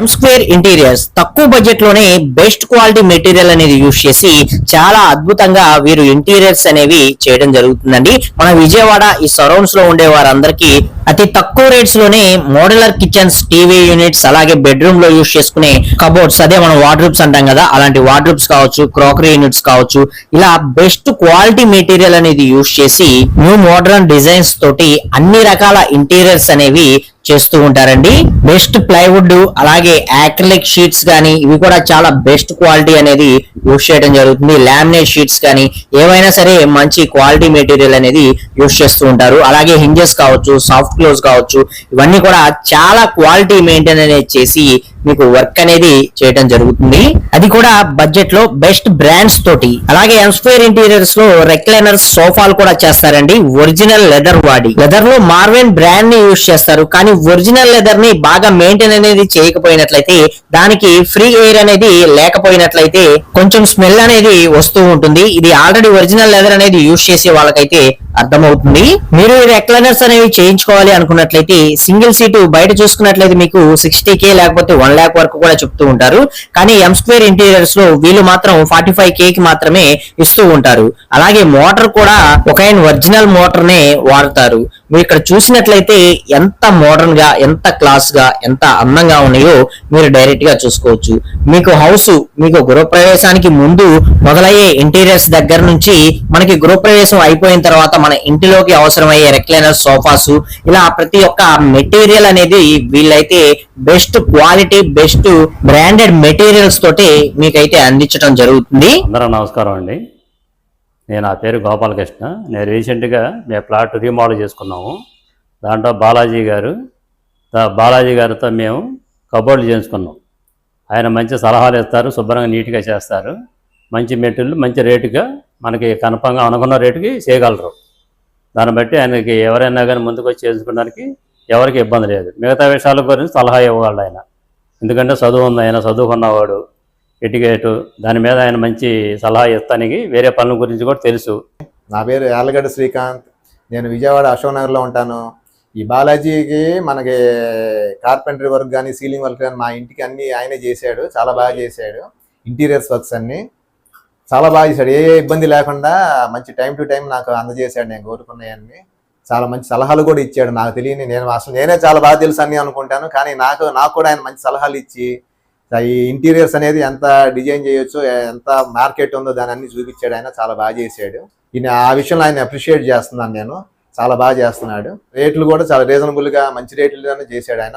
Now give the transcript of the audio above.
ఎం square interiors తక్కువ బడ్జెట్లోనే best quality material అనేది యూజ్ చేసి చాలా అద్భుతంగా వీరు ఇంటీరియర్స్ అనేవి చేయడం జరుగుతుందండి. మన విజయవాడ ఈ సరౌండ్స్లో ఉండే వారందరికీ అతి తక్కువ రేట్స్లోనే మోడలర్ కిచెన్స్ టీవీ యూనిట్స్ అలాగే బెడ్రూమ్లో యూజ్ చేసుకునే కబోర్డ్స్ అదే మనం వార్డ్రూప్స్ అంటాం కదా అలాంటి వార్డ్రూప్స్ కావచ్చు క్రోకరీ యూనిట్స్ కావచ్చు ఇలా బెస్ట్ క్వాలిటీ మెటీరియల్ అనేది యూజ్ చేసి న్యూ మోడర్న్ డిజైన్స్ తోటి అన్ని రకాల ఇంటీరియర్స్ అనేవి చేస్తూ ఉంటారండి. బెస్ట్ ప్లైవుడ్ అలాగే యాక్రిలిక్ షీట్స్ కానీ ఇవి కూడా చాలా బెస్ట్ క్వాలిటీ అనేది యూస్ చేయడం జరుగుతుంది. లామినేట్ షీట్స్ కానీ ఏవైనా సరే మంచి క్వాలిటీ మెటీరియల్ అనేది యూస్ చేస్తూ ఉంటారు. అలాగే హింజెస్ కావచ్చు సాఫ్ట్ క్లోజ్ కావచ్చు ఇవన్నీ కూడా చాలా క్వాలిటీ మెయింటైన్ అనేది చేసి మీకు వర్క్ అనేది చేయడం జరుగుతుంది. అది కూడా బడ్జెట్లో బెస్ట్ బ్రాండ్స్ తోటి. అలాగే ఎంస్క్వేర్ ఇంటీరియర్స్లో రెక్లైనర్స్ సోఫాలు కూడా చేస్తారండి. ఒరిజినల్ లెదర్ వాడి. లెదర్లో మార్వెన్ బ్రాండ్ని యూజ్ చేస్తారు. కానీ ఒరిజినల్ లెదర్ని బాగా మెయింటైన్ అనేది చేయకపోయినట్లయితే దానికి ఫ్రీ ఎయిర్ అనేది లేకపోయినట్లయితే కొంచెం స్మెల్ అనేది వస్తూ ఉంటుంది. ఇది ఆల్రెడీ ఒరిజినల్ లెదర్ అనేది యూస్ చేసే వాళ్ళకైతే అర్థమవుతుంది. మీరు రెక్లైనర్స్ అనేవి చేయించుకోవాలి అనుకున్నట్లయితే సింగిల్ సీటు బయట చూసుకున్నట్లయితే మీకు సిక్స్టీ కే లేకపోతే వన్ ల్యాక్ వరకు కూడా చెప్తూ ఉంటారు. కానీ ఎం స్క్వేర్ ఇంటీరియర్స్లో వీళ్ళు మాత్రం ఫార్టీ ఫైవ్ కే కి మాత్రమే ఇస్తూ ఉంటారు. అలాగే మోటార్ కూడా ఒక ఒరిజినల్ మోటార్ నే వాడతారు. మీరు ఇక్కడ చూసినట్లయితే ఎంత మోడర్న్గా ఎంత క్లాస్గా ఎంత అందంగా ఉన్నాయో మీరు డైరెక్ట్గా చూసుకోవచ్చు. మీకు హౌస్ మీకు గృహప్రవేశానికి ముందు మొదలయ్యే ఇంటీరియర్స్ దగ్గర నుంచి మనకి గృహప్రవేశం అయిపోయిన తర్వాత మన ఇంటిలోకి అవసరమయ్యే రెక్లైనర్ సోఫాస్ ఇలా ప్రతి ఒక్క మెటీరియల్ అనేది వీళ్ళైతే best quality best branded materials తోటి మీకైతే అందించడం జరుగుతుంది. నమస్కారం అండి. నేను నా పేరు గోపాలకృష్ణ. నేను రీసెంట్గా మేము ప్లాట్ రీమోడల్ చేసుకున్నాము. దాంట్లో బాలాజీ గారు బాలాజీ గారితో మేము కబోర్డులు చేసుకున్నాం ఆయన మంచి సలహాలు ఇస్తారు శుభ్రంగా నీట్గా చేస్తారు. మంచి మెటీరియల్ మంచి రేటుగా మనకి కన్ఫామ్గా అనుకున్న రేటుకి చేయగలరు. దాన్ని బట్టి ఆయనకి ఎవరైనా కానీ ముందుకు వచ్చి చేసుకోవడానికి ఎవరికి ఇబ్బంది లేదు. మిగతా విషయాల గురించి సలహా ఇవ్వగలడు ఆయన. ఎందుకంటే చదువు ఉంది ఆయన చదువుకున్నవాడు. ఎటికేటు దాని మీద ఆయన మంచి సలహా ఇస్తానికి వేరే పనుల గురించి కూడా తెలుసు. నా పేరు యాలగడ్డ శ్రీకాంత్. నేను విజయవాడ అశోక్ నగర్లో ఉంటాను. ఈ బాలాజీకి మనకి కార్పెంటరీ వర్క్ కానీ సీలింగ్ వర్క్ కానీ మా ఇంటికి అన్ని ఆయనే చేశాడు. చాలా బాగా చేశాడు. ఇంటీరియర్స్ వర్క్స్ అన్ని చాలా బాగా చేశాడు. ఏ ఇబ్బంది లేకుండా మంచి టైం టు టైం నాకు అందజేశాడు. నేను కోరుకున్నాయన్ని చాలా మంచి సలహాలు కూడా ఇచ్చాడు. నాకు తెలియని నేను అసలు నేనే చాలా బాగా తెలుసు అని అనుకుంటాను. కానీ నాకు నాకు కూడా ఆయన మంచి సలహాలు ఇచ్చి ఈ ఇంటీరియర్స్ అనేది ఎంత డిజైన్ చేయొచ్చు ఎంత మార్కెట్ ఉందో దాని అన్ని చూపించాడు ఆయన చాలా బాగా చేశాడు. ఈయన ఆ విషయంలో ఆయన అప్రిషియేట్ చేస్తున్నాను నేను చాలా బాగా చేస్తున్నాడు. రేట్లు కూడా చాలా రీజనబుల్గా మంచి రేట్లుగానే చేశాడు ఆయన.